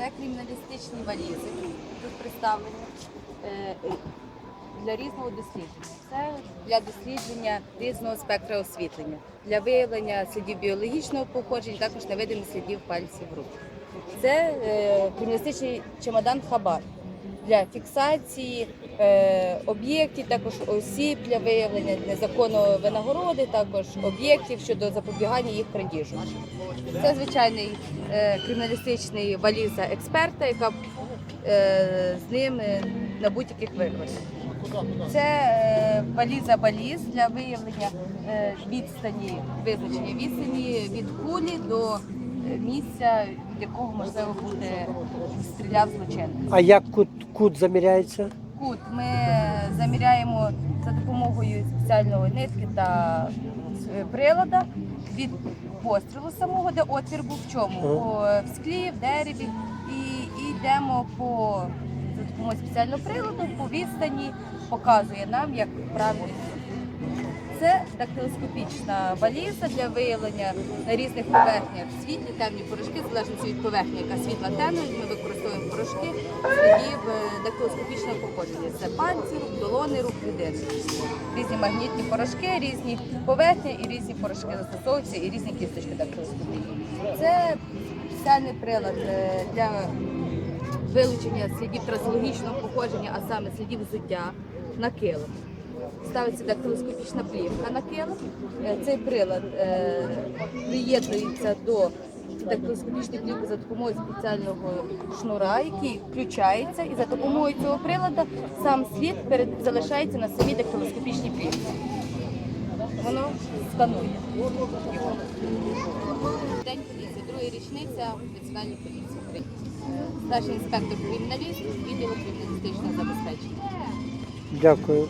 Це криміналістичні валізи. Тут представлені е, для різного дослідження. Це для дослідження різного спектра освітлення, для виявлення слідів біологічного походження, також невидимих слідів пальців рук. Це е, криміналістичний чемодан Хабар для фіксації е, об'єктів, також осіб для виявлення незаконної винагороди, також об'єктів щодо запобігання їх крадіжу. Це звичайний е, криміналістичний валіза експерта, яка е, з ним на будь-яких викликах. Це валіза баліз для виявлення відстані, визначення відстані від кулі до місця, від якого можливо буде стріляв злочинець. А як кут, кут заміряється? Кут ми заміряємо за допомогою спеціальної нитки та е, прилада від пострілу самого, де отвір був в чому? Ага. Е, в склі, в дереві. І, і йдемо по за допомогою спеціального приладу, по відстані, показує нам, як правильно. Це дактилоскопічна валіза для виявлення на різних поверхнях світлі, темні порошки, в залежності від поверхні, яка світла темна, ми використовуємо порошки слідів е, дактилоскопічного походження. Це пальці, рук, долони, рук людини. Різні магнітні порошки, різні поверхні і різні порошки застосовуються, і різні кісточки дактилоскопічні. Це спеціальний прилад е, для вилучення слідів трасологічного походження, а саме слідів взуття на килим. Ставиться дактилоскопічна плівка на килим. Е, Цей прилад е, приєднується до дактилоскопічної плівки за допомогою спеціального шнура, який включається, і за допомогою цього приладу сам слід залишається на самій дактилоскопічній плівці. Воно сканує. День поліції, друга річниця Національної поліції України. Старший інспектор криміналіст відділу криміналістичного забезпечення. Дякую.